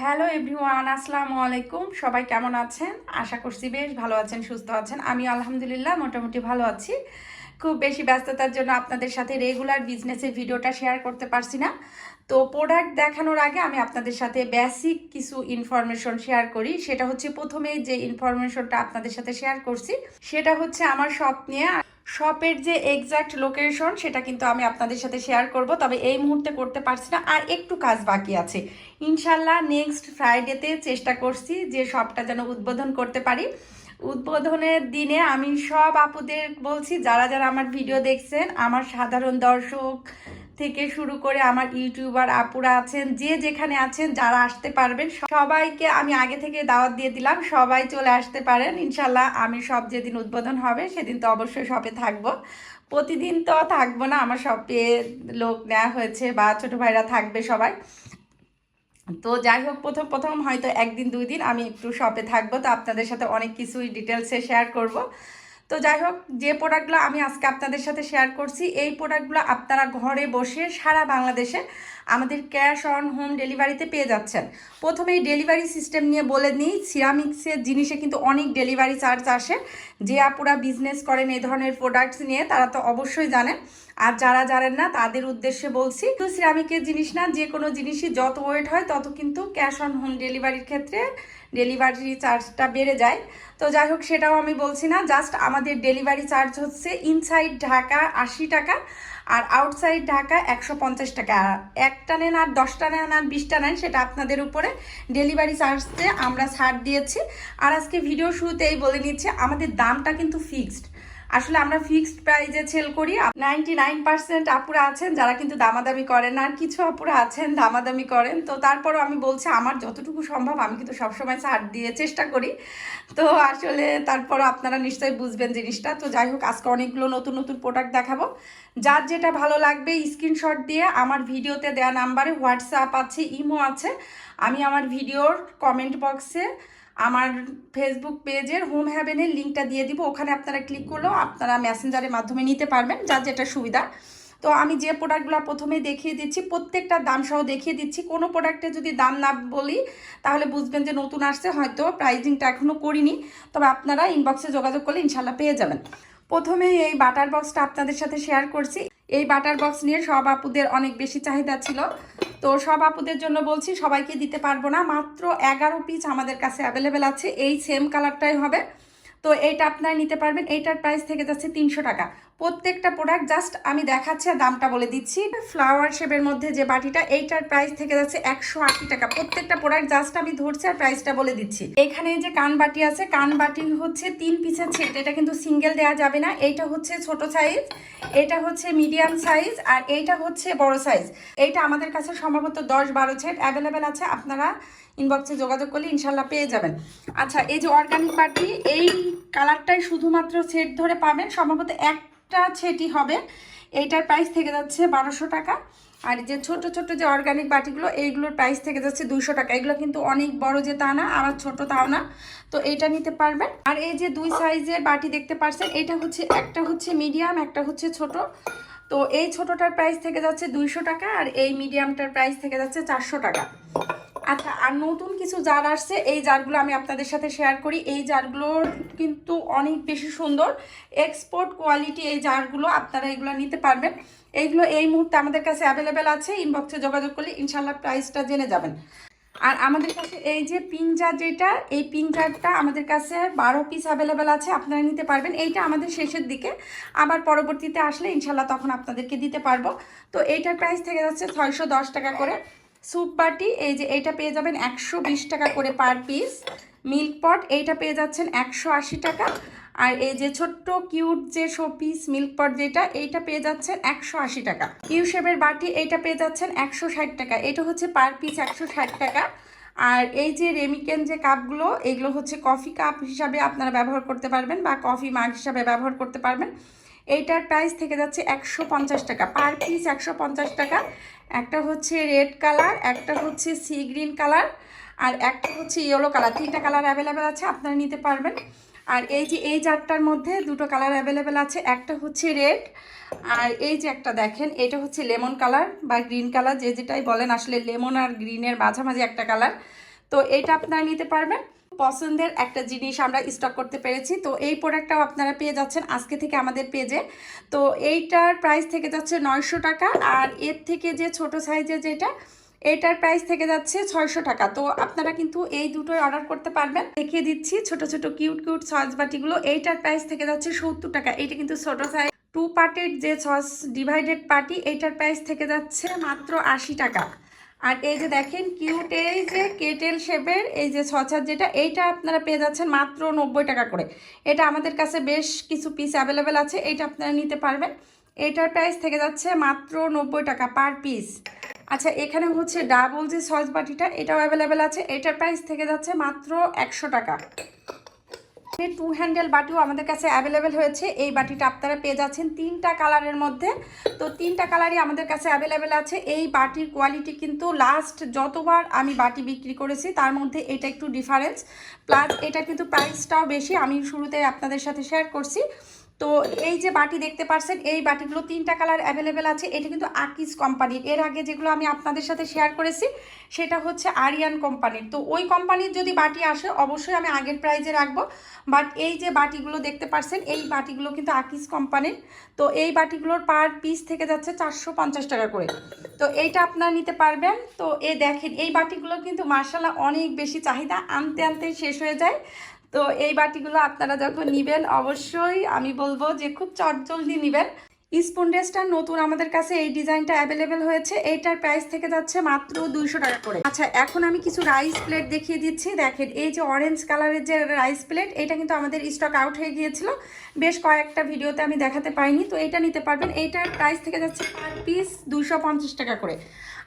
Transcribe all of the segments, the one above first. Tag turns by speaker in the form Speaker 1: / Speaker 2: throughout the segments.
Speaker 1: Hello everyone আসসালামু আলাইকুম। সবাই কেমন আছেন? আশা করছি বেশ ভালো আছেন, সুস্থ আছেন। আমি আলহামদুলিল্লাহ মোটামুটি ভালো আছি। খুব বেশি ব্যস্ততার জন্য আপনাদের সাথে রেগুলার বিজনেসের ভিডিওটা শেয়ার করতে পারছি না। তো প্রোডাক্ট দেখানোর আগে আমি আপনাদের সাথে বেসিক কিছু ইনফরমেশন শেয়ার করি। সেটা হচ্ছে প্রথমে যে ইনফরমেশনটা আপনাদের সাথে শেয়ার করছি, সেটা হচ্ছে আমার শপ নিয়ে শপের যে এক্সাক্ট লোকেশন সেটা কিন্তু আমি আপনাদের সাথে শেয়ার করব, তবে এই মুহূর্তে করতে পারছি না, আর একটু কাজ বাকি আছে। ইনশাল্লাহ নেক্সট ফ্রাইডেতে চেষ্টা করছি যে শপটা যেন উদ্বোধন করতে পারি। উদ্বোধনের দিনে আমি সব আপুদের বলছি, যারা যারা আমার ভিডিও দেখছেন, আমার সাধারণ দর্শক থেকে শুরু করে আমার ইউটিউবার আপুরা আছেন, যে যেখানে আছেন, যারা আসতে পারবেন সবাইকে আমি আগে থেকে দাওয়াত দিয়ে দিলাম, সবাই চলে আসতে পারেন। ইনশাল্লাহ আমি সব যেদিন উদ্বোধন হবে, সেদিন তো অবশ্যই শপে থাকব। প্রতিদিন তো থাকব না, আমার শপে লোক নেওয়া হয়েছে বা ছোটো ভাইরা থাকবে সবাই। তো যাই হোক, প্রথম প্রথম হয়তো একদিন, দুই দিন আমি একটু শপে থাকব। তো আপনাদের সাথে অনেক কিছুই ডিটেলসে শেয়ার করব। তো যাই হোক যে প্রোডাক্টগুলো আমি আজকে আপনাদের সাথে শেয়ার করছি, এই প্রোডাক্টগুলো আপনারা ঘরে বসে সারা বাংলাদেশে আমাদের ক্যাশ অন হোম ডেলিভারিতে পেয়ে যাচ্ছেন। প্রথমেই ডেলিভারি সিস্টেম নিয়ে বলে নিই সিরামিক্সের জিনিসে কিন্তু অনেক ডেলিভারি চার্জ আসে। যে আপুরা বিজনেস করেন এই ধরনের প্রোডাক্টস নিয়ে, তারা তো অবশ্যই জানেন। আর যারা জানেন না, তাদের উদ্দেশ্যে বলছি তো সিরামিকের জিনিস না, যে কোনো জিনিসই যত ওয়েট হয়, তত কিন্তু ক্যাশ অন হোম ডেলিভারির ক্ষেত্রে ডেলিভারি চার্জটা বেড়ে যায়। তো যাই হোক, সেটাও আমি বলছি না জাস্ট আমাদের ডেলিভারি চার্জ হচ্ছে ইনসাইড ঢাকা আশি টাকা আর আউটসাইড ঢাকা একশো পঞ্চাশ টাকা। একটা নেন আর দশটা নেন আর বিশটা নেন, সেটা আপনাদের উপরে ডেলিভারি চার্জতে আমরা ছাড় দিয়েছি। আর আজকে ভিডিও শুরুতেই বলে নিচ্ছে, আমাদের দামটা কিন্তু ফিক্সড আসলে আমরা ফিক্সড প্রাইজে সেল করি। নাইনটি নাইন পার্সেন্ট আপুরা আছেন, যারা কিন্তু দামাদামি করেন আর কিছু আপুরা আছেন, দামাদামি করেন। তো তারপরও আমি বলছি, আমার যতটুকু সম্ভব আমি কিন্তু সবসময় ছাড় দিয়ে চেষ্টা করি। তো আসলে তারপরও আপনারা নিশ্চয়ই বুঝবেন জিনিসটা। তো যাই হোক, আজকে অনেকগুলো নতুন নতুন প্রোডাক্ট দেখাবো। যার যেটা ভালো লাগবে স্ক্রিনশট দিয়ে আমার ভিডিওতে দেওয়া নাম্বারে হোয়াটসঅ্যাপ আছে ইমো আছে। আমি আমার ভিডিওর কমেন্ট বক্সে আমার ফেসবুক পেজের হোম হ্যাভেনের লিঙ্কটা দিয়ে দিব। ওখানে আপনারা ক্লিক করলেও আপনারা মেসেঞ্জারের মাধ্যমে নিতে পারবেন, যার যেটা সুবিধা। তো আমি যে প্রোডাক্টগুলো প্রথমে দেখিয়ে দিচ্ছি, প্রত্যেকটা দাম সহ দেখিয়ে দিচ্ছি। কোনো প্রোডাক্টে যদি দাম না বলি, তাহলে বুঝবেন যে নতুন আসছে, হয়তো প্রাইজিংটা এখনও করিনি। তবে আপনারা ইনবক্সে যোগাযোগ করলে ইনশাল্লাহ পেয়ে যাবেন। প্রথমে এই বাটার বক্সটা আপনাদের সাথে শেয়ার করছি। এই বাটার বক্স নিয়ে সব আপুদের অনেক বেশি চাহিদা ছিল। তো সব আপুদের জন্য বলছি, সবাইকে দিতে পারব না। মাত্র এগারো পিস আমাদের কাছে অ্যাভেলেবেল আছে। এই সেম কালারটাই হবে। তো এইটা আপনারা নিতে পারবেন। এইটার প্রাইস থেকে যাচ্ছে তিনশো টাকা। প্রত্যেকটা প্রোডাক্ট জাস্ট আমি দেখাচ্ছি আর দামটা বলে দিচ্ছি। ফ্লাওয়ার শেপের মধ্যে যে বাটিটা, এইটার প্রাইস থেকে যাচ্ছে একশো আশি টাকা। প্রত্যেকটা প্রোডাক্ট জাস্ট আমি ধরছি আর প্রাইসটা বলে দিচ্ছি। এখানে যে কান বাটি আছে, কান বাটি হচ্ছে তিন পিসের সেট এটা কিন্তু সিঙ্গেল দেওয়া যাবে না। এইটা হচ্ছে ছোট সাইজ এটা হচ্ছে মিডিয়াম সাইজ আর এইটা হচ্ছে বড় সাইজ এইটা আমাদের কাছে সম্ভবত দশ বারো সেট অ্যাভেলেবেল আছে, আপনারা ইনবক্সে যোগাযোগ করলে ইনশাল্লাহ পেয়ে যাবেন। আচ্ছা এই যে অর্গানিক বাটি, এই কালারটাই শুধুমাত্র সেট ধরে পাবেন। সম্ভবত একটা সেটই হবে, এইটার প্রাইস থেকে যাচ্ছে বারোশো টাকা। আর যে ছোট ছোট যে অর্গানিক বাটিগুলো, এইগুলোর প্রাইস থেকে যাচ্ছে দুইশো টাকা। এগুলো কিন্তু অনেক বড় যে তা না, আবার ছোট তাও না। তো এইটা নিতে পারবেন। আর এই যে দুই সাইজের বাটি দেখতে পাচ্ছেন, এটা হচ্ছে, একটা হচ্ছে মিডিয়াম একটা হচ্ছে ছোট। তো এই ছোটটার প্রাইস থেকে যাচ্ছে দুইশো টাকা, আর এই মিডিয়ামটার প্রাইস থেকে যাচ্ছে চারশো টাকা। আচ্ছা আর নতুন কিছু জার আসছে, এই জারগুলো আমি আপনাদের সাথে শেয়ার করি। এই জারগুলোর কিন্তু অনেক বেশি সুন্দর। এক্সপোর্ট কোয়ালিটি এই জারগুলো আপনারা এগুলো নিতে পারবেন। এইগুলো এই মুহূর্তে আমাদের কাছে অ্যাভেলেবেল আছে ইনবক্সে যোগাযোগ করলে ইনশাল্লাহ প্রাইসটা জেনে যাবেন। আর আমাদের কাছে এই যে পিনজার যেটা, এই পিনজারটা আমাদের কাছে বারো পিস অ্যাভেলেবেল আছে, আপনারা নিতে পারবেন। এইটা আমাদের শেষের দিকে। আবার পরবর্তীতে আসলে ইনশাল্লাহ তখন আপনাদেরকে দিতে পারব। তো এইটার প্রাইস থেকে যাচ্ছে ছয়শো দশ টাকা করে। স্যুপ বাটি, এই যে এইটা পেয়ে যাবেন একশো বিশ টাকা করে পার পিস মিল্ক পট এইটা পেয়ে যাচ্ছেন একশো আশি টাকা। আর এই যে ছোট্ট কিউট যে শো পিস মিল্ক পট যেটা, এইটা পেয়ে যাচ্ছেন একশো আশি টাকা। ইউ শেপের বাটি, এইটা পেয়ে যাচ্ছেন একশো ষাট টাকা। এটা হচ্ছে পার পিস একশো ষাট টাকা। আর এই যে রেমিকেন যে কাপগুলো এগুলো হচ্ছে কফি কাপ হিসাবে আপনারা ব্যবহার করতে পারবেন বা কফি মাগ হিসাবে ব্যবহার করতে পারবেন। এইটার প্রাইস থেকে যাচ্ছে একশো পঞ্চাশ টাকা। পার পিস একশো পঞ্চাশ টাকা। একটা হচ্ছে রেড কালার একটা হচ্ছে সি গ্রিন কালার আর একটা হচ্ছে ইয়েলো কালার তিনটা কালার অ্যাভেলেবেল আছে, আপনারা নিতে পারবেন। আর এই যে, এই চারটার মধ্যে দুটো কালার অ্যাভেলেবেল আছে, একটা হচ্ছে রেড আর এই যে একটা দেখেন, এটা হচ্ছে লেমন কালার বা গ্রিন কালার যে যেটাই বলেন, আসলে লেমন আর গ্রিনের মাঝামাঝি একটা কালার তো এটা আপনারা নিতে পারবেন। পছন্দের একটা জিনিস আমরা স্টক করতে পেরেছি। তো এই প্রোডাক্টটাও আপনারা পেয়ে যাচ্ছেন আজকে থেকে আমাদের পেজে তো এইটার প্রাইস থেকে যাচ্ছে নয়শো টাকা আর এর থেকে যে ছোট সাইজের যেটা, এটার প্রাইস থেকে যাচ্ছে ছয়শো টাকা। তো আপনারা কিন্তু এই দুটোই অর্ডার করতে পারবেন। দেখিয়ে দিচ্ছি ছোট ছোট কিউট কিউট সস বাটিগুলো। এইটার প্রাইস থেকে যাচ্ছে সত্তর টাকা। এইটা কিন্তু ছোট সাইজ টু পার্টের যে সস ডিভাইডেড পার্টি এইটার প্রাইস থেকে যাচ্ছে মাত্র আশি টাকা। আর এই যে দেখেন কিউট এই যে কেটেল শেপের এই যে ছচার যেটা, এইটা আপনারা পেয়ে যাচ্ছেন মাত্র নব্বই টাকা করে। এটা আমাদের কাছে বেশ কিছু পিস অ্যাভেলেবেল আছে, এইটা আপনারা নিতে পারবেন। এটার প্রাইস থেকে যাচ্ছে মাত্র নব্বই টাকা পার পিস আচ্ছা এখানে হচ্ছে ডাবল যে সস বাটিটা, এটাও অ্যাভেলেবেল আছে। এটার প্রাইস থেকে যাচ্ছে মাত্র একশো টাকা। টু হ্যান্ডেল বাটিও আমাদের কাছে অ্যাভেলেবেল হয়েছে। এই বাটিটা আপনারা পেয়ে যাচ্ছেন তিনটা কালারের মধ্যে। তো তিনটা কালারই আমাদের কাছে অ্যাভেলেবেল আছে। এই বাটির কোয়ালিটি কিন্তু লাস্ট যতবার আমি বাটি বিক্রি করেছি, তার মধ্যে এটা একটু ডিফারেন্স প্লাস এটা কিন্তু প্রাইসটাও বেশি। আমি শুরুতে আপনাদের সাথে শেয়ার করছি। তো এই যে বাটি দেখতে পারছেন, এই বাটিগুলো তিনটা কালার অ্যাভেলেবেল আছে। এটা কিন্তু আকিস কোম্পানির। এর আগে যেগুলো আমি আপনাদের সাথে শেয়ার করেছি, সেটা হচ্ছে আরিয়ান কোম্পানির। তো ওই কোম্পানির যদি বাটি আসে, অবশ্যই আমি আগের প্রাইজে রাখব। বাট এই যে বাটিগুলো দেখতে পারছেন, এই বাটিগুলো কিন্তু আকিস কোম্পানির। তো এই বাটিগুলোর পার পিস থেকে যাচ্ছে চারশো পঞ্চাশ টাকা করে। তো এইটা আপনারা নিতে পারবেন। তো এ দেখেন, এই বাটিগুলো কিন্তু মার্শাল্লাহ অনেক বেশি চাহিদা। আনতে আনতে শেষ হয়ে যায়। তো এই বাটিগুলো আপনারা যখন নিবেন অবশ্যই আমি বলব যে খুব চটজলদি নেবেন। স্পুন ড্রেসটা নতুন আমাদের কাছে এই ডিজাইনটা অ্যাভেলেবেল হয়েছে। এইটার প্রাইস থেকে যাচ্ছে মাত্র দুইশো টাকা করে। আচ্ছা এখন আমি কিছু রাইস প্লেট দেখিয়ে দিচ্ছি। দেখেন, এই যে অরেঞ্জ কালারের যে রাইস প্লেট এটা কিন্তু আমাদের স্টক আউট হয়ে গিয়েছিল। বেশ কয়েকটা ভিডিওতে আমি দেখাতে পাইনি, তো এটা নিতে পারবেন। এইটার প্রাইস থেকে যাচ্ছে পার পিস দুইশো টাকা করে।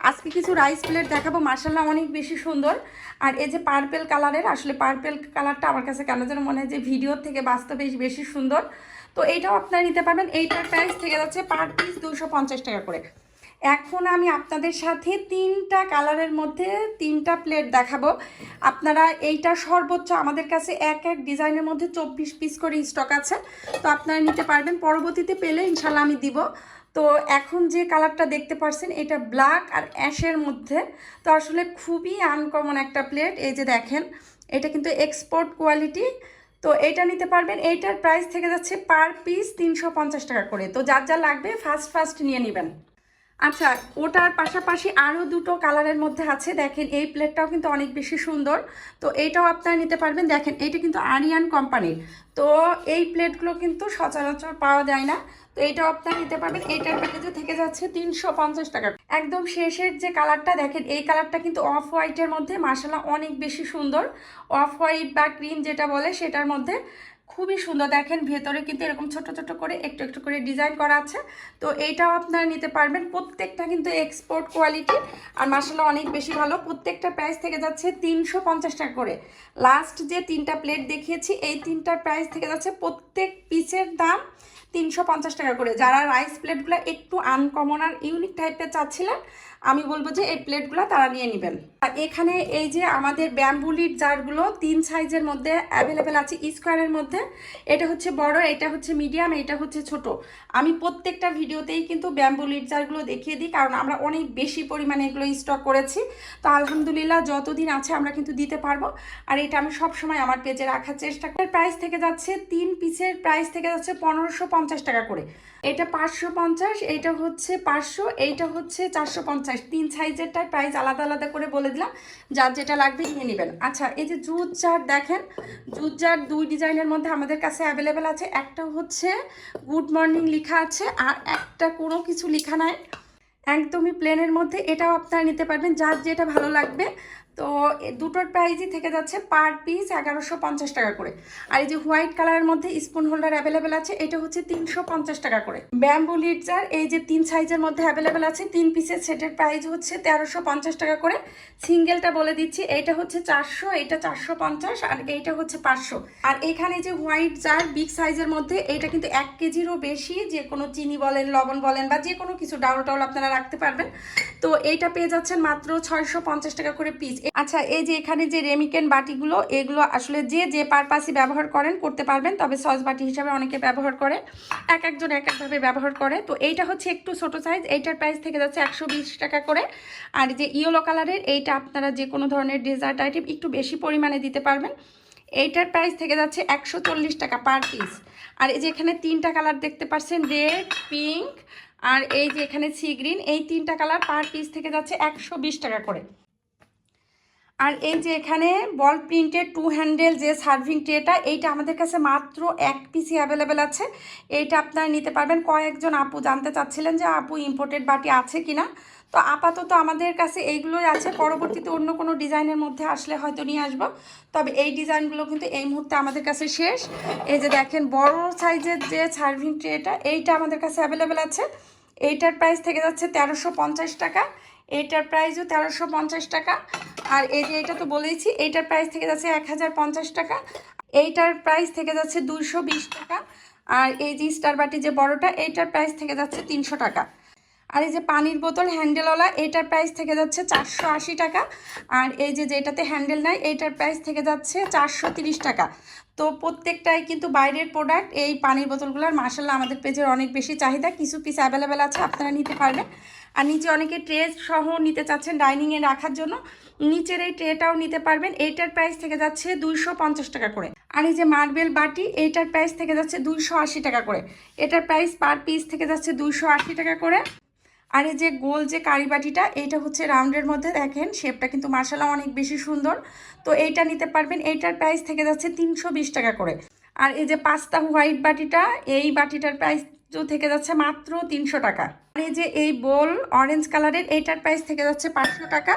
Speaker 1: আজকে কিছু রাইস প্লেট দেখাবো। মার্শাল্লাহ অনেক বেশি সুন্দর। আর এই যে পার্পেল কালারের আসলে পার্পেল কালারটা আমার কাছে কেন যেন মনে হয় যে ভিডিওর থেকে বাস্তবে বেশি সুন্দর। তো এইটাও আপনারা নিতে পারবেন। এইটার প্রাইস থেকে যাচ্ছে পার পিস দুশো টাকা করে। এখন আমি আপনাদের সাথে তিনটা কালারের মধ্যে তিনটা প্লেট দেখাবো। আপনারা এইটা সর্বোচ্চ আমাদের কাছে এক এক ডিজাইনের মধ্যে চব্বিশ পিস করে স্টক আছে। তো আপনারা নিতে পারবেন। পরবর্তীতে পেলে ইনশাল্লাহ আমি দিব। তো এখন যে কালারটা দেখতে পাচ্ছেন এটা ব্ল্যাক আর অ্যাশের মধ্যে। তো আসলে খুবই আনকমন একটা প্লেট এই যে দেখেন, এটা কিন্তু এক্সপোর্ট কোয়ালিটি তো এটা নিতে পারবেন। এইটার প্রাইস থেকে যাচ্ছে পার পিস তিনশো পঞ্চাশ টাকা করে। তো যার যা লাগবে ফার্স্ট ফার্স্ট নিয়ে নেবেন। আচ্ছা ওটার পাশাপাশি আরও দুটো কালারের মধ্যে আছে। দেখেন, এই প্লেটটাও কিন্তু অনেক বেশি সুন্দর। তো এইটাও আপনারা নিতে পারবেন। দেখেন, এইটা কিন্তু আরিয়ান কোম্পানির তো এই প্লেটগুলো কিন্তু সচরাচর পাওয়া যায় না। তো এইটা আপনারা নিতে পারবেন। এইটার প্যাকেজে থেকে যাচ্ছে তিনশো পঞ্চাশ টাকা। একদম শেষের যে কালারটা দেখেন, এই কালারটা কিন্তু অফ হোয়াইটের মধ্যে মাসালা অনেক বেশি সুন্দর। অফ হোয়াইট বা ক্রিম যেটা বলে, সেটার মধ্যে খুবই সুন্দর। দেখেন ভেতরে কিন্তু এরকম ছোট ছোট করে একটু একটু করে ডিজাইন করা আছে। তো এইটাও আপনারা নিতে পারবেন। প্রত্যেকটা কিন্তু এক্সপোর্ট কোয়ালিটি আর মাসালা অনেক বেশি ভালো। প্রত্যেকটা প্রাইস থেকে যাচ্ছে তিনশো পঞ্চাশ টাকা করে। লাস্ট যে তিনটা প্লেট দেখিয়েছি, এই তিনটার প্রাইস থেকে যাচ্ছে প্রত্যেক পিসের দাম তিনশো পঞ্চাশ টাকা করে। যারা রাইস প্লেটগুলো একটু আনকমন আর ইউনিক টাইপের চাচ্ছিলেন আমি বলব যে এই প্লেটগুলো তারা নিয়ে নেবেন। আর এখানে এই যে আমাদের ব্যাম্বুলির জারগুলো, তিন সাইজের মধ্যে অ্যাভেলেবেল আছে স্কোয়ারের মধ্যে। এটা হচ্ছে বড়, এটা হচ্ছে মিডিয়াম এটা হচ্ছে ছোট। আমি প্রত্যেকটা ভিডিওতেই কিন্তু ব্যাম্বুলির জারগুলো দেখিয়ে দিই, কারণ আমরা অনেক বেশি পরিমাণে এগুলো স্টক করেছি। তো আলহামদুলিল্লাহ যতদিন আছে আমরা কিন্তু দিতে পারব। আর এটা আমি সবসময় আমার পেজে রাখার চেষ্টা করি। প্রাইস থেকে যাচ্ছে তিন পিসের প্রাইস থেকে যাচ্ছে পনেরোশো টাকা করে। এটা পাঁচশো পঞ্চাশ এইটা হচ্ছে পাঁচশো, এইটা হচ্ছে চারশো পঞ্চাশ পঞ্চাশ, তিন সাইজেরটার প্রাইস আলাদা আলাদা করে বলে দিলাম। যার যেটা লাগবে নিয়ে নেবেন। আচ্ছা এই যে জুত জার দেখেন জুত জার দুই ডিজাইনের মধ্যে আমাদের কাছে অ্যাভেলেবেল আছে। একটা হচ্ছে গুড মর্নিং লেখা আছে, আর একটা কোনো কিছু লেখা নাই। একদমই প্লেনের মধ্যে এটাও আপনারা নিতে পারবেন। যার যেটা ভালো লাগবে তো দুটোর প্রাইসই থেকে যাচ্ছে পার পিস এগারোশো পঞ্চাশ টাকা করে। আর এই যে হোয়াইট কালারের মধ্যে স্পুন হোল্ডার অ্যাভেলেবেল আছে, এটা হচ্ছে তিনশো পঞ্চাশ টাকা করে। ব্যাম্বু লিডজার এই যে তিন সাইজের মধ্যে অ্যাভেলেবেল আছে, তিন পিসের সেটের প্রাইস হচ্ছে তেরোশো পঞ্চাশ টাকা করে। সিঙ্গেলটা বলে দিচ্ছি, এইটা হচ্ছে চারশো, এইটা চারশো পঞ্চাশ আর এইটা হচ্ছে পাঁচশো। আর এখানে যে হোয়াইট জার বিগ সাইজের মধ্যে, এইটা কিন্তু এক কেজিরও বেশি, যে কোনো চিনি বলেন, লবণ বলেন বা যে কোনো কিছু ডাউল টাউল আপনারা রাখতে পারবেন। তো এইটা পেয়ে যাচ্ছেন মাত্র ছয়শো পঞ্চাশ টাকা করে পিস আচ্ছা এই যে এখানে যে রেমিকেন বাটিগুলো, এগুলো আসলে যে যে পারপাসই ব্যবহার করেন, করতে পারবেন। তবে সস বাটি হিসাবে অনেকে ব্যবহার করে। এক একজন এক একভাবে ব্যবহার করে। তো এইটা হচ্ছে একটু ছোট সাইজ এইটার প্রাইস থেকে যাচ্ছে একশো বিশ টাকা করে। আর যে ইয়েলো কালারের, এইটা আপনারা যে কোনো ধরনের ডেজার্ট আইটেম একটু বেশি পরিমাণে দিতে পারবেন। এইটার প্রাইস থেকে যাচ্ছে একশো চল্লিশ টাকা পার পিস আর এই যে এখানে তিনটা কালার দেখতে পাচ্ছেন রেড পিঙ্ক আর এই যে এখানে সি গ্রিন এই তিনটা কালার পার পিস থেকে যাচ্ছে একশো বিশ টাকা করে। আর এই যে এখানে বল প্রিন্টের টু হ্যান্ডেল যে সার্ভিং ট্রেটা এইটা আমাদের কাছে মাত্র এক পিসি অ্যাভেলেবেল আছে। এইটা আপনারা নিতে পারবেন। কয়েকজন আপু জানতে চাচ্ছিলেন যে আপু ইম্পোর্টেড বাটি আছে কিনা। তো আপাতত আমাদের কাছে এইগুলোই আছে। পরবর্তীতে অন্য কোনো ডিজাইনের মধ্যে আসলে হয়তো নিয়ে আসব। তবে এই ডিজাইনগুলো কিন্তু এই মুহূর্তে আমাদের কাছে শেষ। এই যে দেখেন, বড় সাইজের যে সার্ভিং ট্রেটা এইটা আমাদের কাছে অ্যাভেলেবেল আছে। এইটার প্রাইস থেকে যাচ্ছে তেরোশো টাকা। এইটার প্রাইসও তেরোশো পঞ্চাশ টাকা। আর এই যে এটা তো বলেইছি, এইটার প্রাইস থেকে যাচ্ছে এক হাজার পঞ্চাশ টাকা। এইটার প্রাইস থেকে যাচ্ছে দুশো বিশ টাকা। আর এই যে স্টার বাটি যে বড়টা, এইটার প্রাইস থেকে যাচ্ছে তিনশো টাকা। আর এই যে পানির বোতল, হ্যান্ডেলওয়ালা এইটার প্রাইস থেকে যাচ্ছে চারশো আশি টাকা। আর এই যে যেটাতে হ্যান্ডেল নাই এইটার প্রাইস থেকে যাচ্ছে চারশো তিরিশ টাকা। তো প্রত্যেকটাই কিন্তু বাইরের প্রোডাক্ট এই পানির বোতলগুলোর মার্শাল্লাহ আমাদের পেজের অনেক বেশি চাহিদা। কিছু পিস অ্যাভেলেবেল আছে, আপনারা নিতে পারবেন। আর নিচে অনেকে ট্রে সহ নিতে চাচ্ছেন ডাইনিংয়ে রাখার জন্য। নিচের এই ট্রেটাও নিতে পারবেন। এইটার প্রাইস থেকে যাচ্ছে দুইশো পঞ্চাশ টাকা করে। আর এই যে মার্বেল বাটি এইটার প্রাইস থেকে যাচ্ছে দুইশো আশি টাকা করে। এটার প্রাইস পার পিস থেকে যাচ্ছে দুইশো আশি টাকা করে। আর এই যে গোল যে কারি বাটিটা এইটা হচ্ছে রাউন্ডের মধ্যে দেখেন, শেপটা কিন্তু মার্শাল্লাহ অনেক বেশি সুন্দর। তো এইটা নিতে পারবেন, এইটার প্রাইস থেকে যাচ্ছে তিনশো বিশ টাকা করে। আর এই যে পাস্তা হোয়াইট বাটিটা, এই বাটিটার প্রাইস থেকে যাচ্ছে মাত্র তিনশো টাকা। এই যে এই বোল অরেঞ্জ কালারের এইটার প্রাইস থেকে যাচ্ছে পাঁচশো টাকা,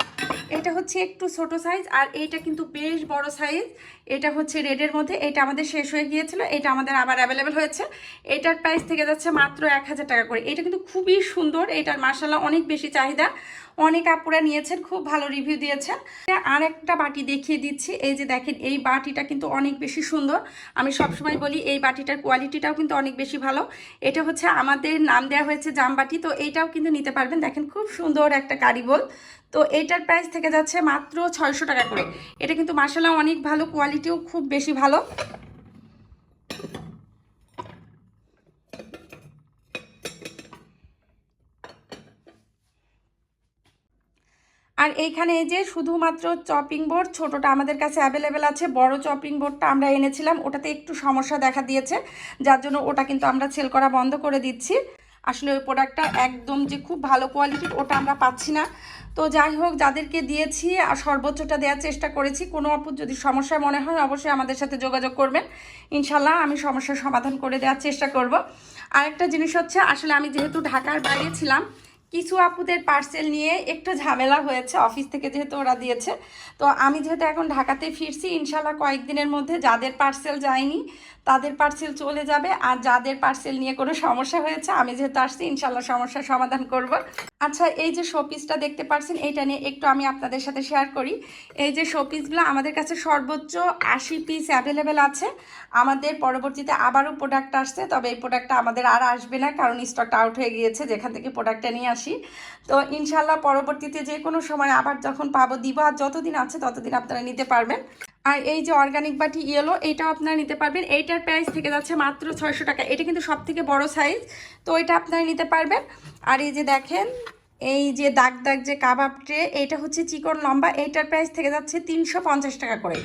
Speaker 1: এটা হচ্ছে একটু ছোট সাইজ আর এইটা কিন্তু বেশ বড় সাইজ এটা হচ্ছে রেডের মধ্যে, এটা আমাদের শেষ হয়ে গিয়েছিল, এটা আমাদের আবার অ্যাভেলেবেল হয়েছে। এটার প্রাইস থেকে যাচ্ছে মাত্র এক হাজার টাকা করে। এটা কিন্তু খুবই সুন্দর, এটার মার্শাল্লাহ অনেক বেশি চাহিদা। অনেক আপুরা নিয়েছেন, খুব ভালো রিভিউ দিয়েছেন। আর একটা বাটি দেখিয়ে দিচ্ছি, এই যে দেখেন, এই বাটিটা কিন্তু অনেক বেশি সুন্দর। আমি সবসময় বলি, এই বাটিটার কোয়ালিটিটাও কিন্তু অনেক বেশি ভালো। এটা হচ্ছে আমাদের নাম দেওয়া হয়েছে জামবাটি, তো এইটাও কিন্তু নিতে পারবেন। দেখেন খুব সুন্দর একটা কারিবল তো এইটার প্রাইস থেকে যাচ্ছে মাত্র ছয়শো টাকা করে। এটা কিন্তু মার্শাল্লাহ অনেক ভালো কোয়ালিটিও খুব বেশি ভালো। আর এইখানে এই যে শুধুমাত্র চপিং বোর্ড ছোটোটা আমাদের কাছে অ্যাভেলেবেল আছে। বড় চপিং বোর্ডটা আমরা এনেছিলাম। ওটাতে একটু সমস্যা দেখা দিয়েছে। যার জন্য ওটা কিন্তু আমরা সেল করা বন্ধ করে দিচ্ছি। আসলে ওই প্রোডাক্টটা একদম যে খুব ভালো কোয়ালিটির ওটা আমরা পাচ্ছি না। তো যাই হোক, যাদেরকে দিয়েছি, আর সর্বোচ্চটা দেওয়ার চেষ্টা করেছি। কোনো অপুর যদি সমস্যা মনে হয়, অবশ্যই আমাদের সাথে যোগাযোগ করবেন। ইনশাল্লাহ আমি সমস্যার সমাধান করে দেওয়ার চেষ্টা করব। আরেকটা জিনিস হচ্ছে, আসলে আমি যেহেতু ঢাকার বাইরে ছিলাম, কিছু আপুদের পার্সেল নিয়ে একটু ঝামেলা হয়েছে অফিস থেকে যেহেতু ওরা দিয়েছে। তো আমি যেহেতু এখন ঢাকাতে ফিরছি, ইনশাল্লাহ কয়েকদিনের মধ্যে যাদের পার্সেল যায়নি তাদের পার্সেল চলে যাবে। আর যাদের পার্সেল নিয়ে কোনো সমস্যা হয়েছে, আমি যেহেতু আসছি, ইনশাল্লাহ সমস্যার সমাধান করব। আচ্ছা এই যে শোপিসটা দেখতে পাচ্ছেন এইটা নিয়ে একটু আমি আপনাদের সাথে শেয়ার করি। এই যে শোপিসগুলো আমাদের কাছে সর্বোচ্চ আশি পিস অ্যাভেলেবেল আছে। আমাদের পরবর্তীতে আবারও প্রোডাক্ট আসছে, তবে এই প্রোডাক্টটা আমাদের আর আসবে না, কারণ স্টকটা আউট হয়ে গিয়েছে, যেখান থেকে প্রোডাক্টটা নিয়ে আসি। তো ইনশাল্লাহ পরবর্তীতে যে কোনো সময় আবার যখন পাবো, দিব, আর যতদিন আছে ততদিন আপনারা নিতে পারবেন। আর এই যে অর্গানিক বাটি ইয়েলো এইটাও আপনারা নিতে পারবেন। এইটার প্রাইস থেকে যাচ্ছে মাত্র ছয়শো টাকা। এটা কিন্তু সব থেকে বড় সাইজ তো এটা আপনারা নিতে পারবেন। আর এই যে দেখেন, এই যে দাগ দাগ যে কাবাব ট্রে, এইটা হচ্ছে চিকন লম্বা। এইটার প্রাইস থেকে যাচ্ছে তিনশো পঞ্চাশ টাকা করে।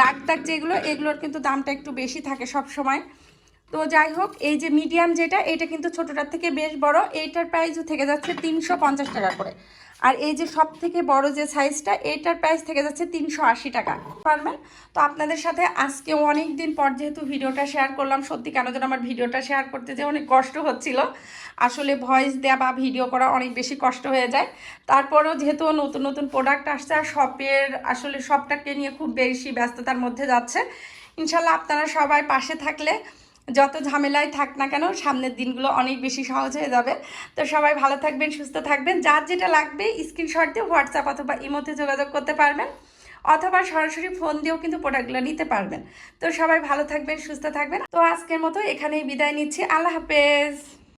Speaker 1: দাগ দাগ যেগুলো, এগুলোর কিন্তু দামটা একটু বেশি থাকে সব সময় তো যাই হোক, এই যে মিডিয়াম যেটা, এটা কিন্তু ছোটোটার থেকে বেশ বড়। এইটার প্রাইসও থেকে যাচ্ছে তিনশো পঞ্চাশ টাকা করে। আর এই যে সব থেকে বড় যে সাইজটা এটার প্রাইস থেকে যাচ্ছে তিনশো আশি টাকা। পারবেন? তো আপনাদের সাথে আজকে অনেক দিন পর যেহেতু ভিডিওটা শেয়ার করলাম, সত্যি কেন যেন আমার ভিডিওটা শেয়ার করতে যে অনেক কষ্ট হচ্ছিল। আসলে ভয়েস দেওয়া বা ভিডিও করা অনেক বেশি কষ্ট হয়ে যায়। তারপরেও যেহেতু নতুন নতুন প্রোডাক্ট আসছে, আর শপের আসলে সবটাকে নিয়ে খুব বেশি ব্যস্ততার মধ্যে যাচ্ছে, ইনশাল্লাহ আপনারা সবাই পাশে থাকলে যত ঝামেলায় থাক না কেন, সামনের দিনগুলো অনেক বেশি সহজ হয়ে যাবে। তো সবাই ভালো থাকবেন, সুস্থ থাকবেন। যার যেটা লাগবে স্ক্রিনশট দিয়ে হোয়াটসঅ্যাপ অথবা ইমোতে যোগাযোগ করতে পারবেন। অথবা সরাসরি ফোন দিয়েও কিন্তু প্রোডাক্টগুলো নিতে পারবেন। তো সবাই ভালো থাকবেন, সুস্থ থাকবেন। তো আজকের মতো এখানেই বিদায় নিচ্ছি। আল্লাহ হাফেজ।